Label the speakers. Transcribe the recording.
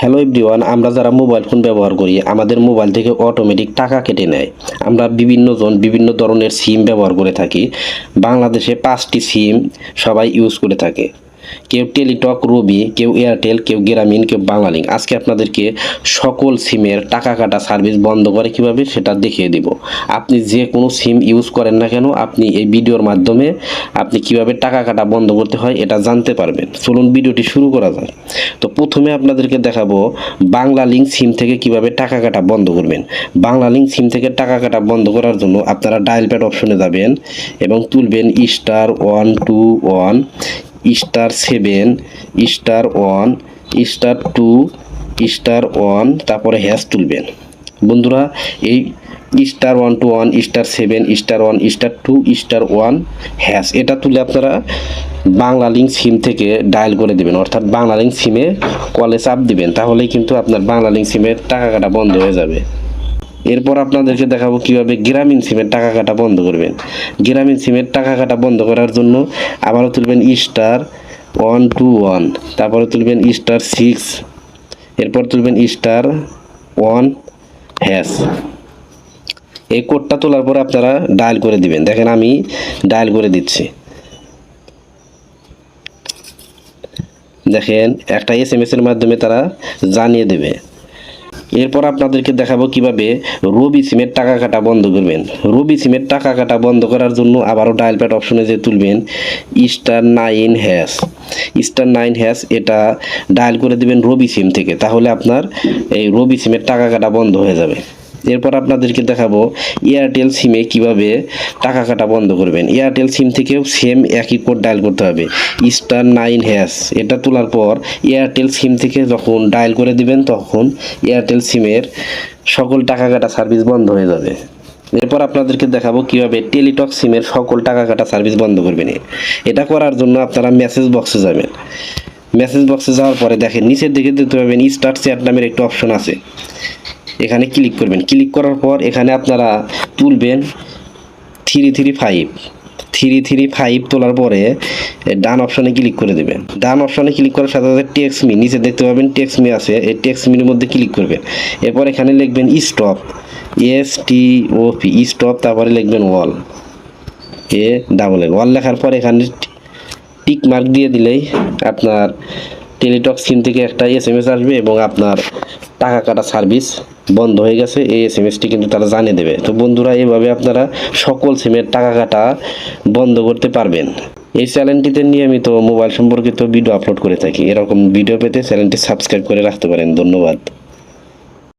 Speaker 1: Hello everyone, আমরা যারা mobile phone ব্যবহার করি, আমাদের মোবাইল থেকে অটোমেটিক টাকা কেটে নেয়। আমরা বিভিন্নজন বিভিন্ন ধরনের সিম ব্যবহার করে থাকি। বাংলাদেশে পাঁচটি সিম সবাই ইউজ করে থাকে। কেউ টেলিটক রবি, কেউ এয়ারটেল, কেউ গ্রামীণ, কেউ বাংলালিংক। আজকে আপনাদেরকে সকল সিমের টাকা কাটা সার্ভিস বন্ধ করে কীভাবে সেটা দেখিয়ে দিব। আপনি যে কোনো সিম ইউজ করেন না কেন, আপনি এই ভিডিওর মাধ্যমে আপনি কীভাবে টাকা কাটা বন্ধ করতে হয় এটা জানতে পারবেন। চলুন ভিডিওটি শুরু করা যায় তো প্রথমে আপনাদেরকে দেখাবো বাংলা লিঙ্ক সিম থেকে কীভাবে টাকা কাটা বন্ধ করবেন। বাংলা লিঙ্ক সিম থেকে টাকা কাটা বন্ধ করার জন্য আপনারা ডায়াল প্যাড অপশনে যাবেন এবং তুলবেন star one two one. Star seven, star one, star two, star one, তারপরে হ্যাশ তুলবেন। বন্ধুরা, এই star one two one, star seven, star one, star two, star one, hash, এটা তুলে আপনারা বাংলা লিঙ্ক সিম থেকে ডায়াল করে দিবেন। অর্থাৎ বাংলা লিঙ্ক সিমে কলে চাপ দিবেন, তাহলেই কিন্তু আপনার বাংলা লিঙ্ক সিমের টাকা কাটা বন্ধ হয়ে যাবে। এরপর আপনাদেরকে দেখাবো কীভাবে গ্রামীণ সিমের টাকা কাটা বন্ধ করবেন। গ্রামীণ সিমের টাকা কাটা বন্ধ করার জন্য আবারও তুলবেন স্টার ওয়ান টু ওয়ান তারপরে তুলবেন স্টার সিক্স এরপর তুলবেন স্টার ওয়ান হ্যাশ এই কোডটা তোলার পরে আপনারা ডায়াল করে দিবেন। দেখেন আমি ডায়াল করে দিচ্ছি। দেখেন, একটা এস এম এর মাধ্যমে তারা জানিয়ে দেবে। এরপর আপনাদেরকে দেখাবো কীভাবে রবি সিমের টাকা কাটা বন্ধ করবেন। রবি সিমের টাকা কাটা বন্ধ করার জন্য আবারও ডায়াল প্যাড অপশনে যে তুলবেন star nine hash star nine hash এটা ডায়াল করে দেবেন রবি সিম থেকে, তাহলে আপনার এই রবি সিমের টাকা কাটা বন্ধ হয়ে যাবে। এরপর আপনাদেরকে দেখাবো এয়ারটেল সিমে কীভাবে টাকা কাটা বন্ধ করবেন। এয়ারটেল সিম থেকেও সেম একই কোড ডায়াল করতে হবে। স্টার নাইন হ্যাশ এটা তোলার পর এয়ারটেল সিম থেকে যখন ডায়াল করে দিবেন, তখন এয়ারটেল সিমের সকল টাকা কাটা সার্ভিস বন্ধ হয়ে যাবে। এরপর আপনাদেরকে দেখাবো কীভাবে টেলিটক সিমের সকল টাকা কাটা সার্ভিস বন্ধ করবেন। এটা করার জন্য আপনারা মেসেজ বক্সে যাবেন। মেসেজ বক্সে যাওয়ার পরে দেখেন, নিচের দিকে দেখতে পাবেন স্টার্ট চ্যাট নামের একটা অপশন আছে। এখানে ক্লিক করবেন। ক্লিক করার পর এখানে আপনারা তুলবেন three three five three three five তোলার পরে ডান অপশানে ক্লিক করে দেবেন। ডান অপশানে ক্লিক করার সাথে সাথে টেক্স মি নিচে দেখতে পাবেন টেক্স মি আছে। এই টেক্স মির মধ্যে ক্লিক করবেন। এরপর এখানে লিখবেন stop S T O P stop তারপরে লিখবেন ওয়াল এ ডাবল ওয়াল লেখার পর এখানে টিক মার্ক দিয়ে দিলেই আপনার টেলিটক স্কিম থেকে একটা এস এম এস আসবে এবং আপনার টাকা কাটা সার্ভিস বন্ধ হয়ে গেছে, এই এস এম এসটি কিন্তু তারা জানিয়ে দেবে। তো বন্ধুরা এইভাবে আপনারা সকল সিমের টাকা কাটা বন্ধ করতে পারবেন। এই চ্যানেলটিতে নিয়মিত মোবাইল সম্পর্কিত ভিডিও আপলোড করে থাকি। এরকম ভিডিও পেতে চ্যানেলটি সাবস্ক্রাইব করে রাখতে পারেন। ধন্যবাদ।